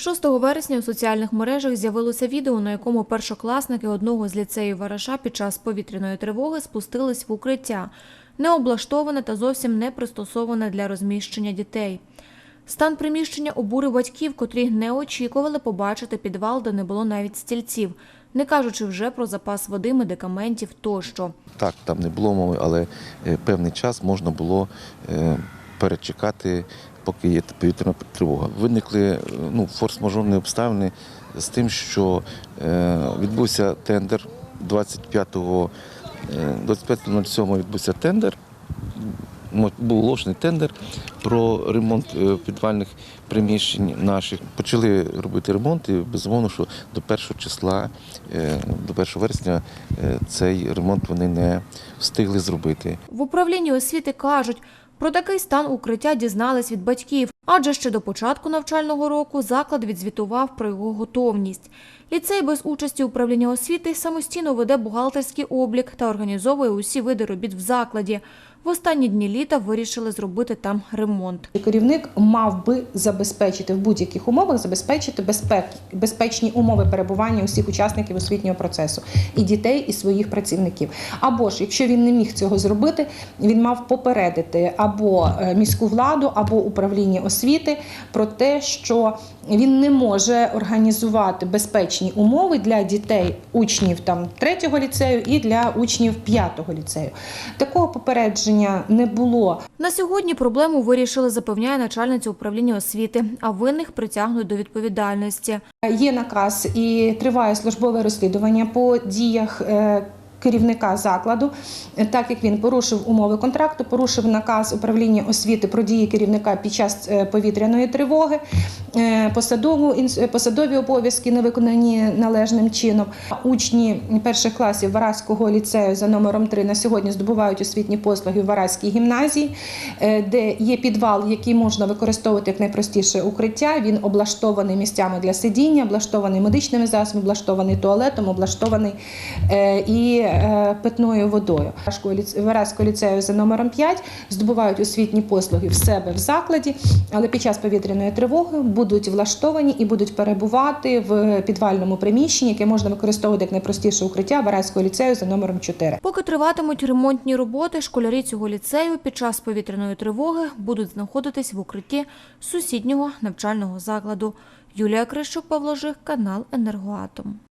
6 вересня у соціальних мережах з'явилося відео, на якому першокласники одного з ліцеїв Вараша під час повітряної тривоги спустились в укриття, не облаштоване та зовсім не пристосоване для розміщення дітей. Стан приміщення обурив батьків, котрі не очікували побачити підвал, де не було навіть стільців, не кажучи вже про запас води, медикаментів тощо. Так, там не було мови, але е, певний час можна було е, перечекати, поки є повітряна тривога. Виникли е, ну, форс-мажорні обставини з тим, що е, відбувся тендер 25-го, е, відбувся тендер. Був оголошений тендер про ремонт е, підвальних приміщень наших. Почали робити ремонт, і безумовно, що до 1 числа, до 1 вересня цей ремонт вони не встигли зробити. В управлінні освіти кажуть, про такий стан укриття дізнались від батьків, адже ще до початку навчального року заклад відзвітував про його готовність. Ліцей без участі управління освіти самостійно веде бухгалтерський облік та організовує усі види робіт в закладі. В останні дні літа вирішили зробити там ремонт. Керівник мав би забезпечити в будь-яких умовах забезпечити безпек, безпечні умови перебування усіх учасників освітнього процесу і дітей, і своїх працівників. Або ж, якщо він не міг цього зробити, він мав попередити або е, міську владу, або управління освіти про те, що він не може організувати безпечні умови для дітей, учнів там третього ліцею і для учнів п'ятого ліцею. Такого попередження не було. На сьогодні проблему вирішили, запевняє начальниця управління освіти, а винних притягнуть до відповідальності. Є наказ і триває службове розслідування по діях. Керівника закладу, так як він порушив умови контракту, порушив наказ управління освіти про дії керівника під час е, повітряної тривоги, е, е, посадові обов'язки не виконані належним чином. Учні перших класів Вараського ліцею за номером 3 на сьогодні здобувають освітні послуги в Вараській гімназії, де є підвал, який можна використовувати як найпростіше укриття. Він облаштований місцями для сидіння, облаштований медичними засобами, облаштований туалетом, облаштований і питною водою. Вараського ліцею за номером 5 здобувають освітні послуги в себе в закладі, але під час повітряної тривоги будуть влаштовані і будуть перебувати в підвальному приміщенні, яке можна використовувати як найпростіше укриття Вараського ліцею за номером 4. Поки триватимуть ремонтні роботи, школярі цього ліцею під час повітряної тривоги будуть знаходитись в укритті сусіднього навчального закладу. Юлія Крищук, Павло Жих, канал Енергоатом.